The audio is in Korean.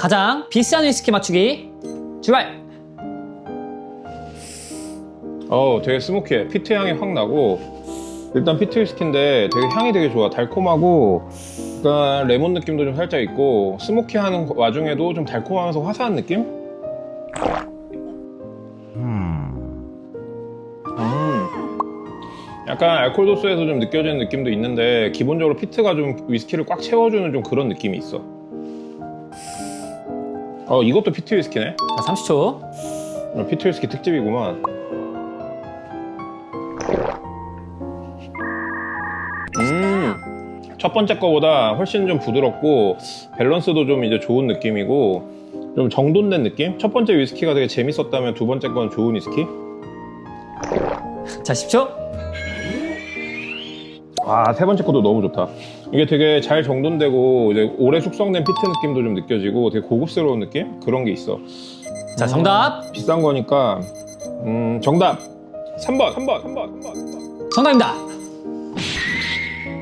가장 비싼 위스키 맞추기 출발! 어, 되게 스모키해. 피트 향이 확 나고 일단 피트 위스키인데 되게 향이 되게 좋아. 달콤하고 약간 레몬 느낌도 좀 살짝 있고 스모키하는 와중에도 좀 달콤하면서 화사한 느낌? 음. 약간 알코올 도수에서 좀 느껴지는 느낌도 있는데 기본적으로 피트가 좀 위스키를 꽉 채워주는 좀 그런 느낌이 있어. 어, 이것도 피트 위스키네. 자, 30초. 어, 피트 위스키 특집이구만. 음, 첫 번째 거보다 훨씬 좀 부드럽고 밸런스도 좀 이제 좋은 느낌이고 좀 정돈된 느낌? 첫 번째 위스키가 되게 재밌었다면 두 번째 건 좋은 위스키? 자, 10초. 아, 세 번째 것도 너무 좋다. 이게 되게 잘 정돈되고 이제 오래 숙성된 피트 느낌도 좀 느껴지고 되게 고급스러운 느낌? 그런 게 있어. 자, 정답. 비싼 거니까 음, 정답 3번, 3번, 3번, 3번. 3번. 정답입니다.